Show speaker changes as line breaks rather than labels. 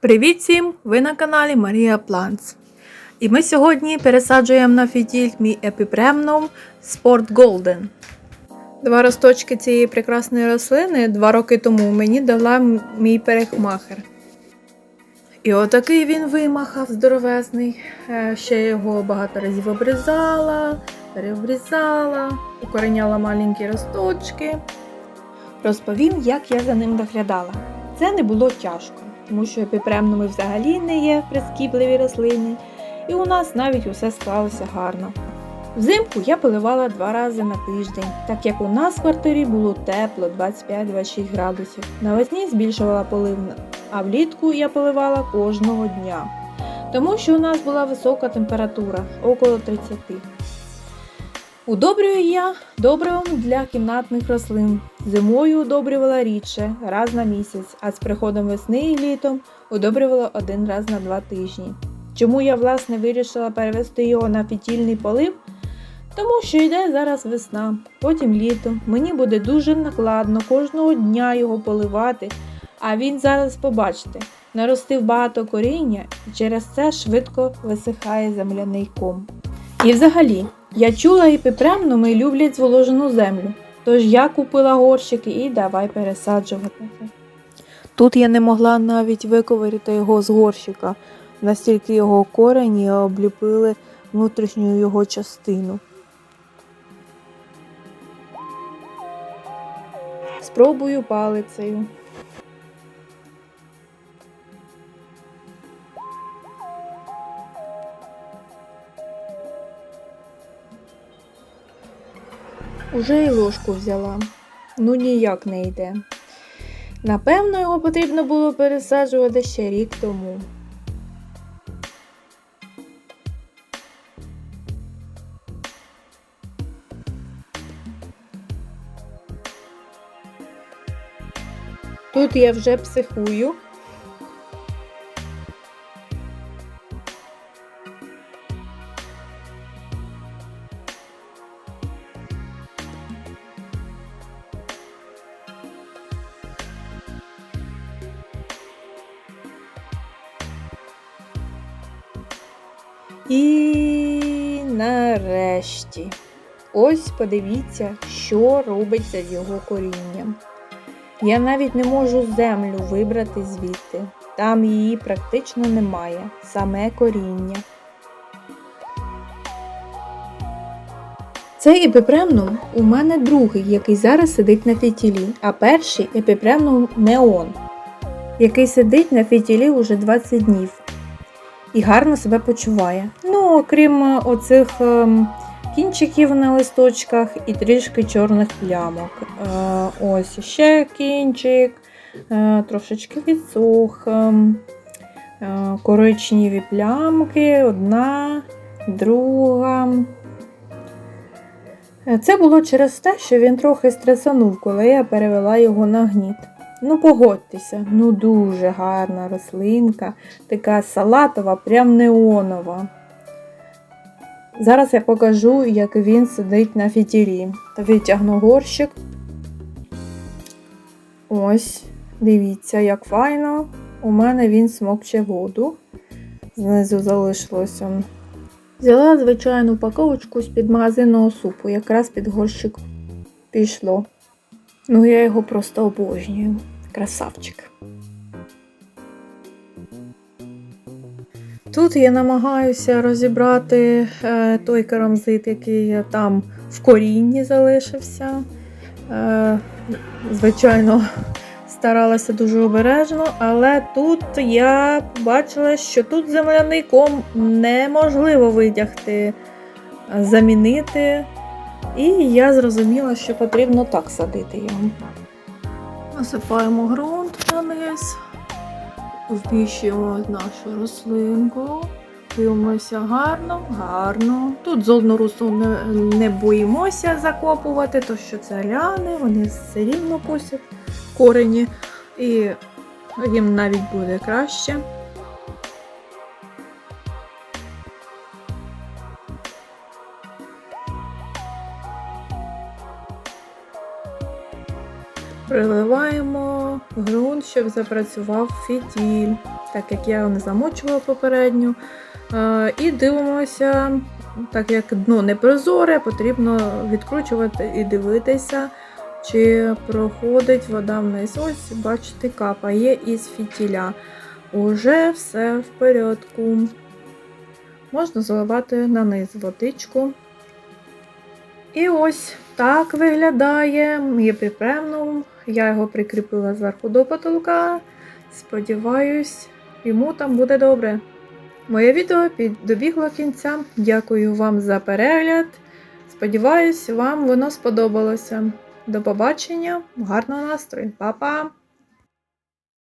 Привіт всім! Ви на каналі Марія Планц. І ми сьогодні пересаджуємо на фітіль мій епіпремнум Sport Golden. Два росточки цієї прекрасної рослини два роки тому мені дала мій перехмахер. І отакий він вимахав здоровезний. Е, Ще його багато разів обрізала, переобрізала, укореняла маленькі росточки. Розповім, як я за ним доглядала. Це не було тяжко, тому що епіпремнуми взагалі не є прискіпливі рослини, і у нас навіть усе склалося гарно. Взимку я поливала два рази на тиждень, так як у нас в квартирі було тепло 25-26 градусів. Навесні збільшувала полив, а влітку я поливала кожного дня, тому що у нас була висока температура около 30. Удобрюю я добривом для кімнатних рослин. Зимою удобрювала рідше, раз на місяць, а з приходом весни і літом удобрювала один раз на два тижні. Чому я власне вирішила перевести його на фітільний полив? Тому що йде зараз весна, потім літо. Мені буде дуже накладно кожного дня його поливати, а він зараз, побачите, наростив багато коріння і через це швидко висихає земляний ком. І взагалі, я чула епіпремнуми люблять зволожену землю. Тож я купила горщики і давай пересаджувати. Тут я не могла навіть виковирити його з горщика, настільки його корені обліпили внутрішню його частину. Спробую палицею. Уже і ложку взяла. Ну ніяк не йде. Напевно, його потрібно було пересаджувати ще рік тому. Тут я вже психую. І нарешті. Ось подивіться, що робиться з його корінням. Я навіть не можу землю вибрати звідти. Там її практично немає, саме коріння. Цей епіпремнум у мене другий, який зараз сидить на фітілі, а перший епіпремнум неон, який сидить на фітілі уже 20 днів і гарно себе почуває. Ну, окрім е, оцих ем, кінчиків на листочках і трішки чорних плямок. Е, ось ще кінчик, е, трошечки відсух, ем, коричневі плямки, одна, друга. Це було через те, що він трохи стресанув, коли я перевела його на гніт. Ну, погодьтеся, ну дуже гарна рослинка, така салатова, прям неонова. Зараз я покажу, як він сидить на фітілі. Та витягну горщик. Ось, дивіться, як файно. У мене він смокче воду. Знизу залишилось он. Взяла звичайну упаковочку з-під магазинного супу, якраз під горщик пішло. Ну, я його просто обожнюю. Красавчик. Тут я намагаюся розібрати е, той керамзит, який там в корінні залишився. Е, звичайно, старалася дуже обережно, але тут я побачила, що тут земляний ком неможливо витягти, е, замінити. І я зрозуміла, що потрібно так садити його. Насипаємо ґрунт на низ, вміщуємо нашу рослинку, дивимося гарно, гарно. Тут з русу не, не боїмося закопувати, то що це ляни, вони все рівно пустять корені, і їм навіть буде краще. Приливаємо ґрунт, щоб запрацював фітіль. так як я не замочувала попередньо. Е, І дивимося, так як дно не прозоре, потрібно відкручувати і дивитися, чи проходить вода вниз. Ось, бачите, капає із фітіля. Уже все в порядку. Можна заливати на низ водичку. І ось так виглядає мій припремнум. Я його прикріпила зверху до потолка. Сподіваюсь, йому там буде добре. Моє відео добігло кінця. Дякую вам за перегляд. Сподіваюсь, вам воно сподобалося. До побачення, гарного настрою, Па-па!